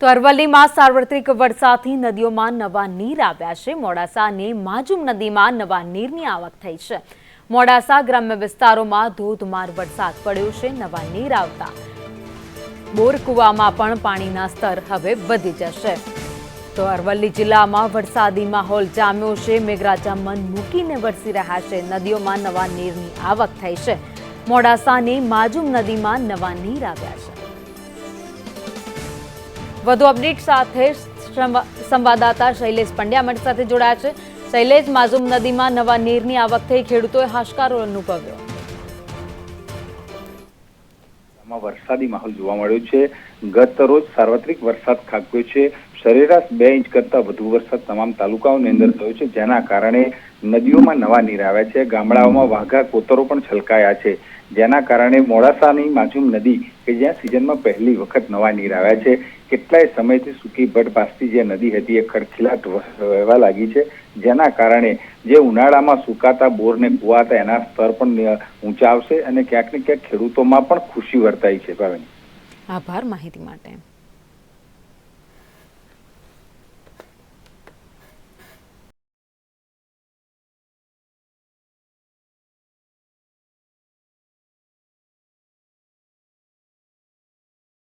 તો અરવલ્લીમાં સાર્વત્રિક વરસાદથી નદીઓમાં નવા નીર આવ્યા છે. મોડાસા અને માજુમ નદીમાં નવા નીરની આવક થઈ છે. મોડાસા ગ્રામ્ય વિસ્તારોમાં ધોધમાર વરસાદ પડ્યો છે. નવા નીર આવતા બોરકુવામાં પણ પાણીના સ્તર હવે વધી જશે. તો અરવલ્લી જિલ્લામાં વરસાદી માહોલ જામ્યો છે. મેઘરાજા મન મૂકીને વરસી રહ્યા છે. નદીઓમાં નવા નીરની આવક થઈ છે. મોડાસાની માજુમ નદીમાં નવા નીર આવ્યા છે. વધુ અપડેટ સાથે સંવા- સંવાદદાતા શૈલેષ પંડ્યા અમારી સાથે જોડાયા છે. શૈલેષ, માઝુમ નદીમાં નવા નીરની આવક થઈ, ખેડૂતોએ હાશકારો અનુભવ્યો. વરસાદી માહોલ જોવા મળ્યો છે. ગત રોજ સાર્વત્રિક વરસાદ ખાબક્યો છે. સરેરાશ બે ઇંચ કરતા વધુ વરસાદ તમામ તાલુકાઓની અંદર થયો છે, જેના કારણે નદીઓમાં નવા નીર આવ્યા છે, ગામડાઓમાં વાઘા કોતરો પણ છલકાયા છે, જેના કારણે મોડાસાની માજુમ નદી કે જ્યાં સિઝનમાં પહેલી વખત નવા નીર આવ્યા છે, કેટલાય સમયથી સૂકી ભટ ભાસતી જે નદી હતી એ ખડખીલાટ વહેવા લાગી છે, જેના કારણે જે ઉનાળામાં સુકાતા બોરને કુવાતા એના સ્તર પણ ઊંચા આવશે અને ક્યાંક ને ક્યાંક ખેડૂતોમાં પણ ખુશી વર્તાઈ છે, ભાવેન. આભાર માહિતી માટે.